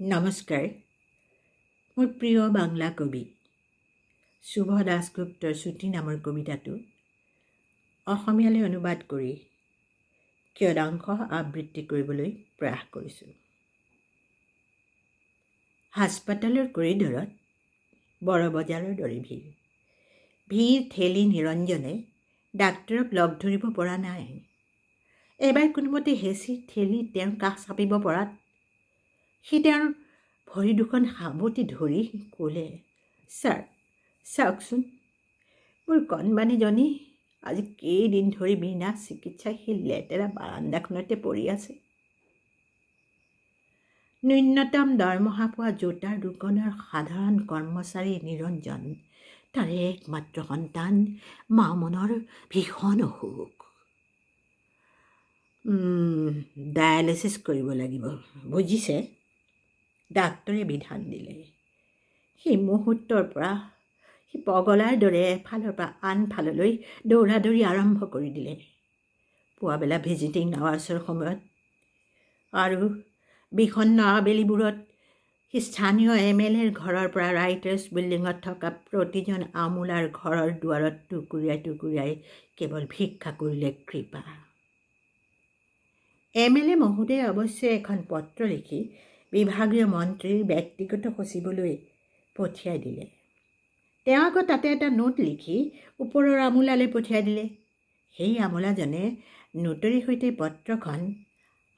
নমস্কাৰ মোৰ প্ৰিয় বাংলা কবি শুভ দাসগুপ্তৰ চুটি নামৰ কবিতাটো অসমীয়ালৈ অনুবাদ কৰি কিয়দাংশ আবৃত্তি কৰিবলৈ প্ৰয়াস কৰিছোঁ। হাস্পতালৰ কৰিডৰত বড় বজাৰৰ দৰে ভিৰ। ভিৰ ঠেলি নিৰঞ্জনে ডাক্তৰক লগ ধৰিব পৰা নাই। এবাৰ কোনোমতে হেঁচি ঠেলি তেওঁৰ কাষ চাপিব পৰাত সি তেওঁৰ ভৰি দুখন সাৱটি ধৰি ক'লে ছাৰ চাওকচোন মোৰ কণমানিজনী আজি কেইদিন ধৰি বিনা চিকিৎসাই সেই লেতেৰা বাৰাণ্ডাখনতে পৰি আছে। ন্যূনতম দৰমহা পোৱা জোতাৰ দোকানৰ সাধাৰণ কৰ্মচাৰী নিৰঞ্জন তাৰে একমাত্ৰ সন্তান মা মনৰ ভীষণ অসুখ। ডায়েলিচিছ কৰিব লাগিব বুজিছে? ডাক্তৰে বিধান দিলে। সেই মুহূৰ্তৰ পৰা সি পগলাৰ দৰে এফালৰ পৰা আনফাললৈ দৌৰা দৌৰি আৰম্ভ কৰি দিলে। পুৱাবেলা ভিজিটিং আৱাৰ্ছৰ সময়ত আৰু বিষণ্ণ আবেলিবোৰত সি স্থানীয় এম এল এৰ ঘৰৰ পৰা ৰাইটাৰ্ছ বিল্ডিঙত থকা প্ৰতিজন আমোলাৰ ঘৰৰ দুৱাৰত টুকুৰিয়াই টুকুৰিয়াই কেৱল ভিক্ষা কৰিলে কৃপা। এম এল এ মহোদয়ে অৱশ্যে এখন পত্ৰ লিখি বিভাগীয় মন্ত্ৰীৰ ব্যক্তিগত সচিবলৈ পঠিয়াই দিলে। তেওঁ আকৌ তাতে এটা নোট লিখি ওপৰৰ আমোলালৈ পঠিয়াই দিলে। সেই আমোলাজনে নোটৰীৰ সৈতে পত্ৰখন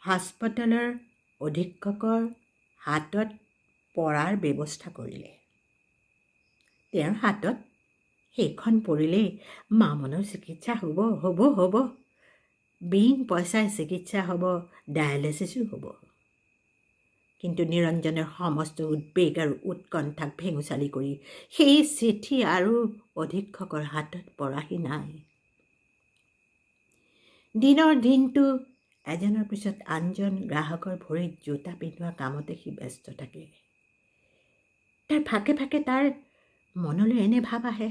হাস্পতালৰ অধীক্ষকৰ হাতত পৰাৰ ব্যৱস্থা কৰিলে। তেওঁৰ হাতত সেইখন পৰিলেই মামনৰ চিকিৎসা হ'ব হ'ব হ'ব। বিন পইচাৰ চিকিৎসা হ'ব ডায়েলিচিছো হ'ব। কিন্তু নিৰঞ্জনৰ সমস্ত উদ্বেগ আৰু উৎকণ্ঠাক ভেঙুচালি কৰি সেই চিঠি আৰু অধীক্ষকৰ হাতত পৰাহি নাই। দিনৰ দিনটো এজনৰ পিছত আনজন গ্ৰাহকৰ ভৰিত জোতা পিন্ধোৱা কামতে সি ব্যস্ত থাকে। তাৰ ফাকে ফাকে তাৰ মনলৈ এনে ভাৱ আহে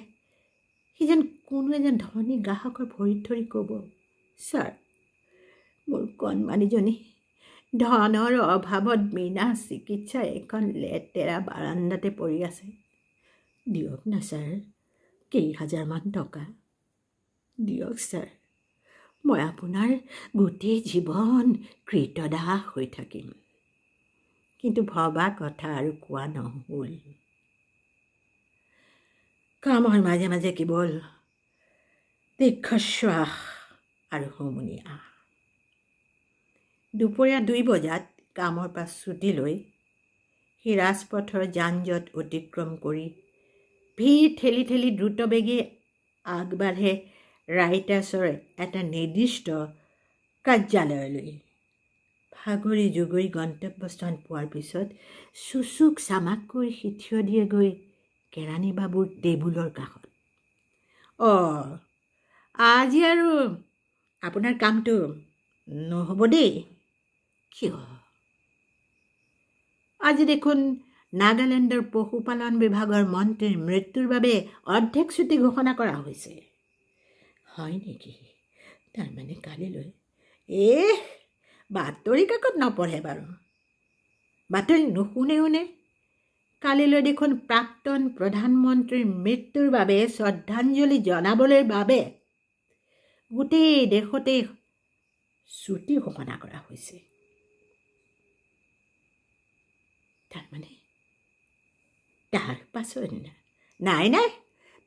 সি যেন কোনো এজন ধনী গ্ৰাহকৰ ভৰিত ধৰি ক'ব ছাৰ মোৰ কণমানিজনী ধনৰ অভাৱত বিনা চিকিৎসা এখন লেতেৰা বাৰাণ্ডাতে পৰি আছে। দিয়ক না ছাৰ কেইহাজাৰমান টকা। দিয়ক ছাৰ মই আপোনাৰ গোটেই জীৱন কৃতদাস হৈ থাকিম। কিন্তু ভবা কথা আৰু কোৱা নহ'ল। কামৰ মাজে মাজে কেৱল দীৰ্ঘশ্বাস আৰু হুমুনিয়া দুপৰীয়া দুই বজাত কামৰ পৰা ছুটি লৈ সি ৰাজপথৰ যান জঁট অতিক্ৰম কৰি ভিৰ ঠেলি ঠেলি দ্ৰুতবেগী আগবাঢ়ে ৰাইটাৰ্ছৰ এটা নিৰ্দিষ্ট কাৰ্যালয়লৈ। ভাগৰি জুগৰি গন্তব্যস্থান পোৱাৰ পিছত চুচুক চামাককৈ সি থিয় দিয়েগৈ কেৰাণী বাবুৰ টেবুলৰ কাষত। অঁ, আজি আৰু আপোনাৰ কামটো নহ'ব দেই। আজি দেখোন নাগালেণ্ডৰ পশুপালন বিভাগৰ মন্ত্ৰীৰ মৃত্যুৰ বাবে অৰ্ধেক ছুটি ঘোষণা কৰা হৈছে। হয় নেকি? তাৰমানে কালিলৈ? এ বাতৰি কাকত নপঢ়ে বাৰু। বাতৰি নুশুনেও নে কালিলৈ দেখোন প্ৰাক্তন প্ৰধানমন্ত্ৰীৰ মৃত্যুৰ বাবে শ্ৰদ্ধাঞ্জলি জনাবলৈ বাবে গোটেই দেশতেই ছুটি ঘোষণা কৰা হৈছে। তাৰমানে তাৰ পাছত নাই নাই।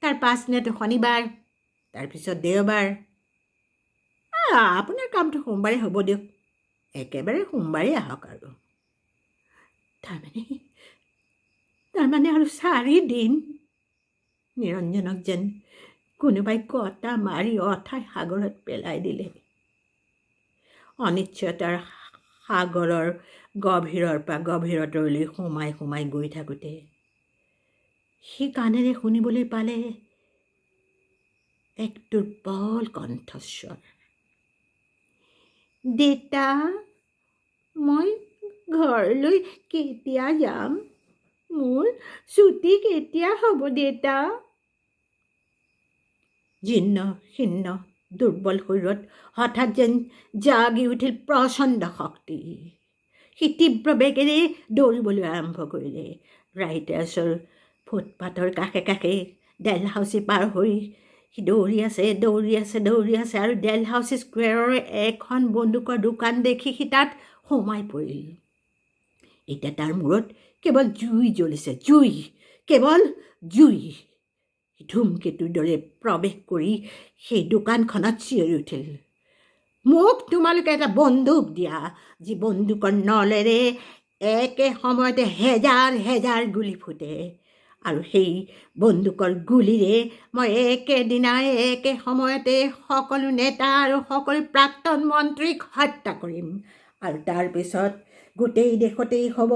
তাৰ পাছদিনাটো শনিবাৰ তাৰপিছত দেওবাৰ। আপোনাৰ কামটো সোমবাৰে হ'ব দিয়ক। একেবাৰে সোমবাৰেই আহক আৰু। তাৰমানে তাৰমানে আৰু চাৰিদিন। নিৰঞ্জনক যেন কোনোবাই কটা মাৰি অথাই সাগৰত পেলাই দিলে। অনিশ্চয়তাৰ সাগৰৰ গভীৰৰ পৰা গভীৰতৰলৈ সোমাই সোমাই গৈ থাকোঁতে সি কাণেৰে শুনিবলৈ পালে এক দুৰ্বল কণ্ঠস্বৰ। দেতা মই ঘৰলৈ কেতিয়া যাম? মোৰ ছুটি কেতিয়া হ'ব দেতা? জীৰ্ণ শীৰ্ণ দুৰ্বল শৰীৰত হঠাৎ যেন জাগি উঠিল প্ৰচণ্ড শক্তি। সি তীব্ৰ বেগেৰে দৌৰিবলৈ আৰম্ভ কৰিলে। ৰাইটাৰ্ছৰ ফুটপাথৰ কাষে কাষে ডেল হাউচি পাৰ হৈ সি দৌৰি আছে দৌৰি আছে দৌৰি আছে আৰু ডেল হাউচ স্কুৱেৰৰ এখন বন্দুকৰ দোকান দেখি সি তাত সোমাই পৰিল। এতিয়া তাৰ মূৰত কেৱল জুই জ্বলিছে, জুই, কেৱল জুই। ধুমকেতুৰ দৰে প্ৰৱেশ কৰি সেই দোকানখনত চিঞৰি উঠিল। মোক তোমালোকে এটা বন্দুক দিয়া যি বন্দুকৰ নলেৰে একে সময়তে হেজাৰ হেজাৰ গুলি ফুটে। আৰু সেই বন্দুকৰ গুলিৰে মই একেদিনাই একে সময়তে সকলো নেতা আৰু সকলো প্ৰাক্তন মন্ত্ৰীক হত্যা কৰিম। আৰু তাৰপিছত গোটেই দেশতেই হ'ব।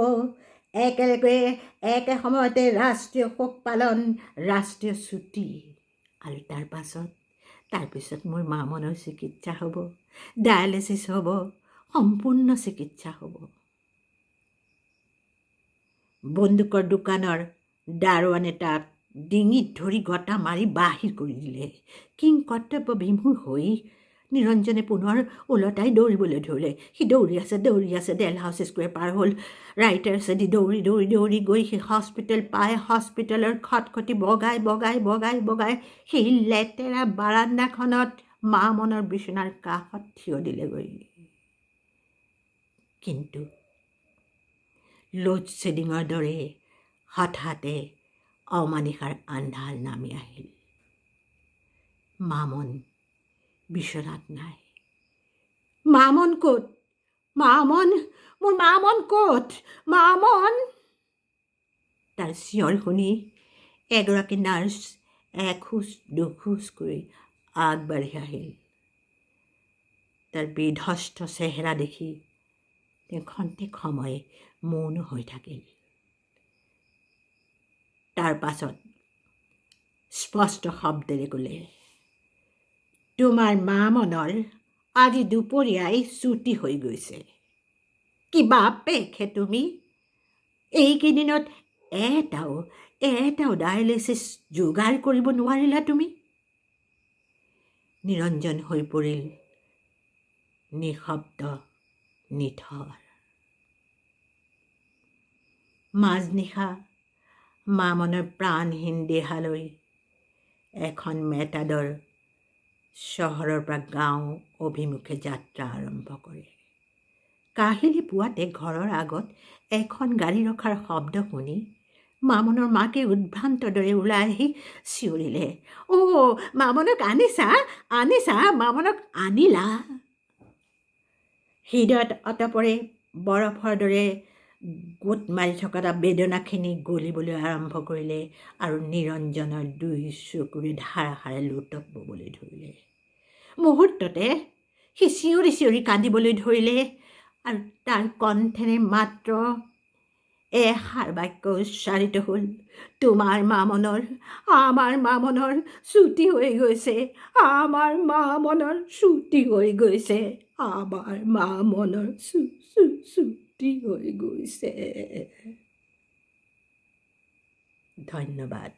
একেলগে একে সময়তে ৰাষ্ট্ৰীয় শোক পালন, ৰাষ্ট্ৰীয় ছুটী আৰু তাৰ পাছত তাৰপিছত মোৰ মা মনৰ চিকিৎসা হ'ব, ডায়েলিচিছ হ'ব, সম্পূৰ্ণ চিকিৎসা হ'ব। বন্দুকৰ দোকানৰ দাৰোৱানে তাক ডিঙিত ধৰি গটা মাৰি বাহিৰ কৰি দিলে। কিং কৰ্তব্য বিমূৰ হৈ নিৰঞ্জনে পুনৰ ওলটাই দৌৰিবলৈ ধৰিলে সি দৌৰি আছে দৌৰি আছে ডেল হাউচ স্কুৱেৰ পাৰ হ'ল ৰাইটাৰ্ছেদি দৌৰি দৌৰি দৌৰি গৈ সি হস্পিটেল পাই হস্পিটেলৰ খটখটি বগাই বগাই বগাই বগাই সেই লেতেৰা বাৰাণ্ডাখনত মা মনৰ বিচনাৰ কাষত থিয় দিলেগৈ কিন্তু লোড শ্বেডিঙৰ দৰে হঠাতে অমানিশাৰ আন্ধাৰ নামি আহিল মামন বিচনাত নাই মামন ক'ত মামন মোৰ মামন ক'ত মামন। তাৰ চিঞৰ শুনি এগৰাকী নাৰ্ছ এখোজ দুখোজকৈ আগবাঢ়ি আহিল তাৰ বিধ্বস্ত চেহেৰা দেখি তেওঁ খন্তেক সময় মৌন হৈ থাকিল তাৰ পাছত স্পষ্ট শব্দেৰে ক'লে তোমাৰ মা মনৰ আজি দুপৰীয়াই ছুটি হৈ গৈছে। কিবা পেখে তুমি! এইকেইদিনত এটাও এটাও ডায়েলিচিছ যোগাৰ কৰিব নোৱাৰিলা তুমি। নিৰঞ্জন হৈ পৰিল নিশব্দ, নিথৰ। মাজনিশা মামনৰ প্ৰাণহীন দেহালৈ এখন মেটাদৰ চহৰৰ পৰা গাঁও অভিমুখে যাত্ৰা আৰম্ভ কৰে কাহিলী পুৱাতে ঘৰৰ আগত এখন গাড়ী ৰখাৰ শব্দ শুনি মামনৰ মাকে উদ্ভ্ৰান্তৰ দৰে ওলাই আহি চিঞৰিলে অ' মামনক আনিছা আনিছা, মামনক আনিলা? হৃদয়ত অতপৰে বৰফৰ দৰে গোট মাৰি থকা এটা বেদনাখিনি গলিবলৈ আৰম্ভ কৰিলে আৰু নিৰঞ্জনৰ দুই চকুৰে ধাৰাসাৰে লোটক ববলৈ ধৰিলে। মুহূৰ্ততে সি চিঞৰি চিঞৰি কান্দিবলৈ ধৰিলে আৰু তাৰ কণ্ঠেৰে মাত্ৰ এষাৰ বাক্য উচ্চাৰিত হ'ল। তোমাৰ মামনৰ, আমাৰ মামনৰ চুটি হৈ গৈছে। আমাৰ মামনৰ চুটি হৈ গৈছে। আমাৰ মা মনৰ চু চু। ছুটি হৈ গৈছে ধন্যবাদ